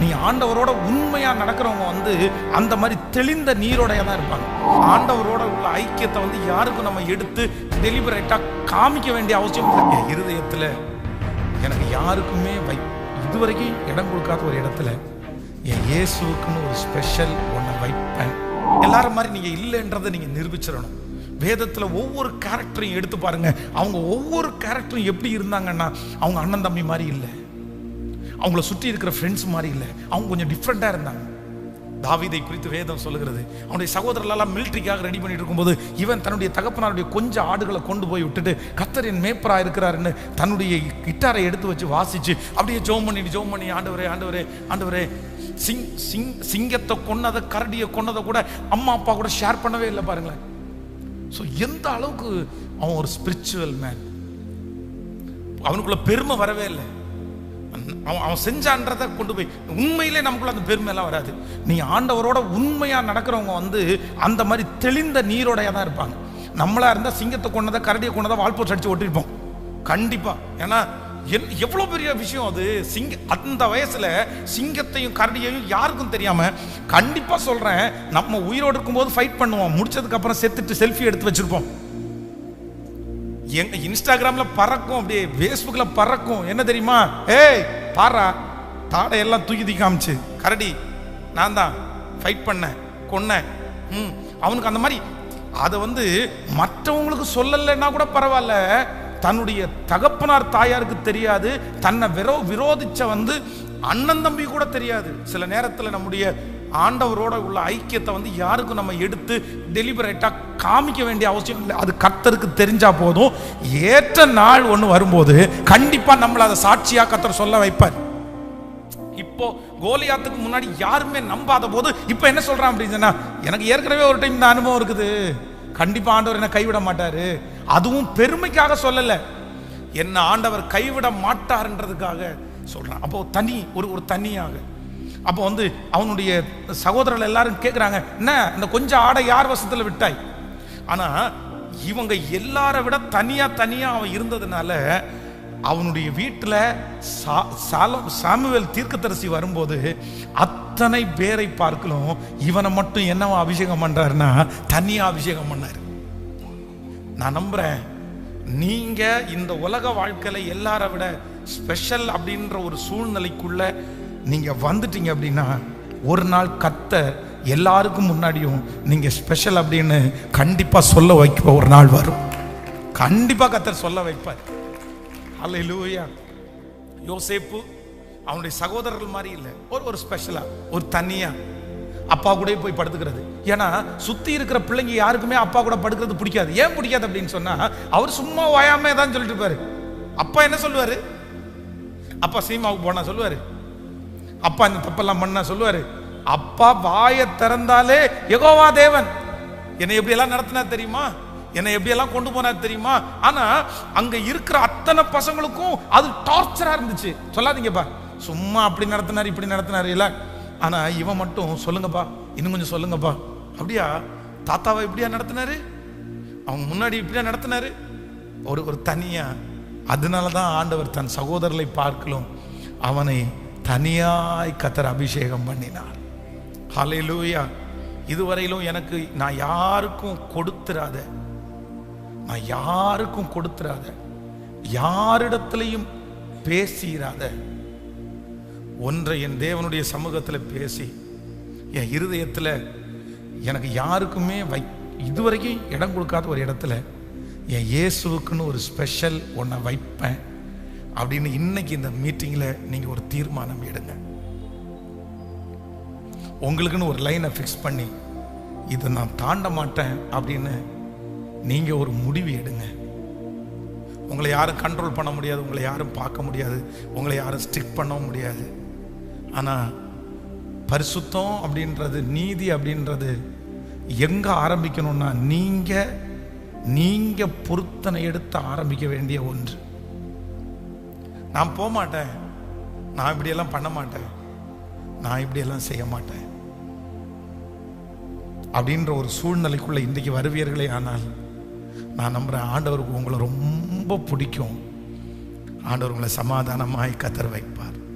நீ ஆண்டவரோட உண்மையா நடக்கிறவங்க வந்து அந்த மாதிரி தெளிந்த நீரோடைய தான் இருப்பாங்க. ஆண்டவரோட உள்ள ஐக்கியத்தை வந்து யாருக்கும் நம்ம எடுத்து டெலிபரேட்டா காமிக்க வேண்டிய அவசியம் இல்லை. இருதயத்துல எனக்கு யாருக்குமே வை இதுவரைக்கும் இடம் கொடுக்காத ஒரு இடத்துல என் இயேசுக்குன்னு ஒரு ஸ்பெஷல் ஒன்றை வைப்பேன். எல்லாரும் மாதிரி நீங்கள் இல்லைன்றதை நீங்கள் நிரூபிச்சிடணும். வேதத்தில் ஒவ்வொரு கேரக்டரையும் எடுத்து பாருங்க. அவங்க ஒவ்வொரு கேரக்டரும் எப்படி இருந்தாங்கன்னா அவங்க அண்ணன் தம்பி மாதிரி இல்லை. அவங்கள சுற்றி இருக்கிற ஃப்ரெண்ட்ஸ் மாதிரி இல்லை. அவங்க கொஞ்சம் டிஃப்ரெண்ட்டாக இருந்தாங்க. தாவீதை குறித்து வேதம் சொல்லுகிறது. அவனுடைய சகோதரர்களெல்லாம் மிலிட்ரிக்காக ரெடி பண்ணிட்டு இருக்கும்போது இவன் தன்னுடைய தகப்பனாருடைய கொஞ்சம் ஆடுகளை கொண்டு போய் விட்டுட்டு கத்தரின் மேப்பரா இருக்கிறாருன்னு தன்னுடைய கிட்டாரை எடுத்து வச்சு வாசிச்சு அப்படியே ஜோம் பண்ணிட்டு ஜோம் பண்ணி ஆண்டவரே ஆண்டவரே ஆண்டவரே சிங் சிங் சிங்கத்தை கொன்னதை கரடியை கொன்னதை கூட அம்மா அப்பா கூட ஷேர் பண்ணவே இல்லை பாருங்களேன். ஸோ எந்த அளவுக்கு அவன் ஒரு ஸ்பிரிச்சுவல் மேன் அவனுக்குள்ள பெருமை வரவே இல்லை. அவன் அவன் செஞ்சான்றதை கொண்டு போய் உண்மையிலே நமக்குள்ள அந்த பெருமையெல்லாம் வராது. நீ ஆண்டவரோட உண்மையா நடக்கிறவங்க வந்து அந்த மாதிரி தெளிந்த நீரோடையாக தான் இருப்பாங்க. நம்மளா இருந்தா சிங்கத்தை கொண்டதை கரடியை கொண்டதை வால்போஸ் அடிச்சு ஒட்டிருப்போம். கண்டிப்பா. ஏன்னா என் எவ்வளோ பெரிய விஷயம் அது? சிங்க அந்த வயசில் சிங்கத்தையும் கரடியையும் யாருக்கும் தெரியாமல் கண்டிப்பாக சொல்கிறேன் நம்ம உயிரோடு இருக்கும்போது ஃபைட் பண்ணுவோம். முடிச்சதுக்கப்புறம் செத்துட்டு செல்ஃபி எடுத்து வச்சிருப்போம். எங்க இன்ஸ்டாகிராம்ல பறக்கும் அப்படியே ஃபேஸ்புக்ல பறக்கும். என்ன தெரியுமா? ஏய் பாரா தாடை எல்லாம் தூக்கி தூக்கி காமிச்சு. கரடி நான் தான். ஃபைட் பண்ணேன் கொன்னேன். ம் அவனுக்கு அந்த மாதிரி அதை வந்து மற்றவங்களுக்கு சொல்லலைன்னா கூட பரவாயில்ல. தன்னுடைய தகப்பனார் தாயாருக்கு தெரியாது. தன்னை விரோ விரோதிச்ச வந்து அண்ணன் தம்பி கூட தெரியாது. சில நேரத்தில் நம்முடைய ஆண்டவரோட உள்ள ஐக்கியத்தை வந்து யாருக்கும் நம்ம எடுத்து டெலிபரேட்டாக காமிக்க வேண்டிய அவசியம் இல்லை. அது கத்தருக்கு தெரிஞ்சா போதும். ஏற்ற நாள் ஒன்று வரும்போது கண்டிப்பாக நம்மளை அதை சாட்சியாக கத்தர் சொல்ல வைப்பார். இப்போ கோலியாத்துக்கு முன்னாடி யாருமே நம்பாத போது இப்போ என்ன சொல்கிறான் அப்படின்னு சொன்னா எனக்கு ஏற்கனவே ஒரு டைம் இந்த அனுபவம் இருக்குது. கண்டிப்பாக ஆண்டவர் என்ன கைவிட மாட்டார். அதுவும் பெருமைக்காக சொல்லலை. என்ன ஆண்டவர் கைவிட மாட்டார்ன்றதுக்காக சொல்றான். அப்போ தனி ஒரு ஒரு தனியாக. அப்போ வந்து அவனுடைய சகோதரர்கள் எல்லாரும் கேட்குறாங்க என்ன இந்த கொஞ்சம் ஆடை யார் வசத்துல விட்டாய்? ஆனா இவங்க எல்லார விட தனியா தனியா அவன் இருந்ததுனால அவனுடைய வீட்டில் சாமுவேல் தீர்க்கதரிசி வரும்போது அத்தனை பேரை பார்க்கலும் இவனை மட்டும் என்னவா அபிஷேகம் பண்ணுறாருன்னா தனியாக அபிஷேகம் பண்ணாரு. நான் நம்புகிறேன் நீங்கள் இந்த உலக வாழ்க்கையில் எல்லார விட ஸ்பெஷல் அப்படின்ற ஒரு சூழ்நிலைக்குள்ள நீங்கள் வந்துட்டீங்க அப்படின்னா ஒரு நாள் கத்த எல்லாருக்கும் முன்னாடியும் நீங்கள் ஸ்பெஷல் அப்படின்னு கண்டிப்பாக சொல்ல வைக்க ஒரு நாள் வரும். கண்டிப்பாக கத்தர் சொல்ல வைப்பார். அல்ல லூயா யோசேப்பு அவனுடைய சகோதரர்கள் மாதிரி இல்லை. ஒரு ஒரு ஸ்பெஷலாக ஒரு தனியாக அப்பா கூட போய் படுத்துக்கிறது. ஏன்னா சுற்றி இருக்கிற பிள்ளைங்க யாருக்குமே அப்பா கூட படுக்கிறது பிடிக்காது. ஏன் பிடிக்காது அப்படின்னு சொன்னால் அவர் சும்மா வாயாம தான் சொல்லிட்டு இருப்பாரு. அப்பா என்ன சொல்லுவார்? அப்பா சீமாவுக்கு போனா சொல்லுவாரு. அப்பா இந்த தப்பெல்லாம் பண்ணா சொல்லுவார். அப்பா வாயை திறந்தாலே எகோவா தேவன். என்னை எப்படியெல்லாம் நடத்தினா தெரியுமா? என்னை எப்படியெல்லாம் கொண்டு போனா தெரியுமா? ஆனா அங்க இருக்கிற அத்தனை பசங்களுக்கும் அது டார்ச்சரா இருந்துச்சு. சொல்லாதீங்கப்பா. சும்மா அப்படி நடத்தினார் இப்படி நடத்தினார் இல்ல. ஆனா இவன் மட்டும் சொல்லுங்கப்பா. இன்னும் கொஞ்சம் சொல்லுங்கப்பா. அப்படியா? தாத்தாவை இப்படியா நடத்தினாரு? அவங்க முன்னாடி இப்படியா நடத்தினாரு? ஒரு ஒரு தனியா அதனால தான் ஆண்டவர் தன் சகோதரரை பார்க்கலும் அவனை தனியாய் கத்தர் அபிஷேகம் பண்ணினார். ஹலையிலூயா இதுவரையிலும் எனக்கு நான் யாருக்கும் கொடுத்துறாத நான் யாருக்கும் கொடுத்துறாத யாரிடத்துலையும் பேசிராத ஒன்றை என் தேவனுடைய சமூகத்தில் பேசி என் இருதயத்தில் எனக்கு யாருக்குமே வை இதுவரைக்கும் இடம் கொடுக்காத ஒரு இடத்துல என் இயேசுவுக்குன்னு ஒரு ஸ்பெஷல் ஒன்றை வைப்பேன். அப்படின்னு இன்னைக்கு இந்த மீட்டிங்கில் நீங்கள் ஒரு தீர்மானம் எடுங்க. உங்களுக்குன்னு ஒரு லைனை ஃபிக்ஸ் பண்ணி இதை நான் தாண்ட மாட்டேன் அப்படின்னு நீங்கள் ஒரு முடிவு எடுங்க. உங்களை யாரும் கண்ட்ரோல் பண்ண முடியாது உங்களை யாரும் பார்க்க முடியாது உங்களை யாரும் ஸ்டிக் பண்ணவும் முடியாது. ஆனால் பரிசுத்தம் அப்படின்றது நீதி அப்படின்றது எங்கே ஆரம்பிக்கணும்னா நீங்கள் நீங்கள் பொருத்தனை எடுத்து ஆரம்பிக்க வேண்டிய ஒன்று. நான் போக மாட்டேன். நான் இப்படியெல்லாம் பண்ண மாட்டேன். நான் இப்படியெல்லாம் செய்ய மாட்டேன். அப்படின்ற ஒரு சூழ்நிலைக்குள்ள இன்றைக்கு வருவீர்களே ஆனால் நான் நம்புறேன் ஆண்டவருக்கு உங்களை ரொம்ப பிடிக்கும். ஆண்டவர் உங்களை சமாதானமாய் கத்தர் வைப்பார்.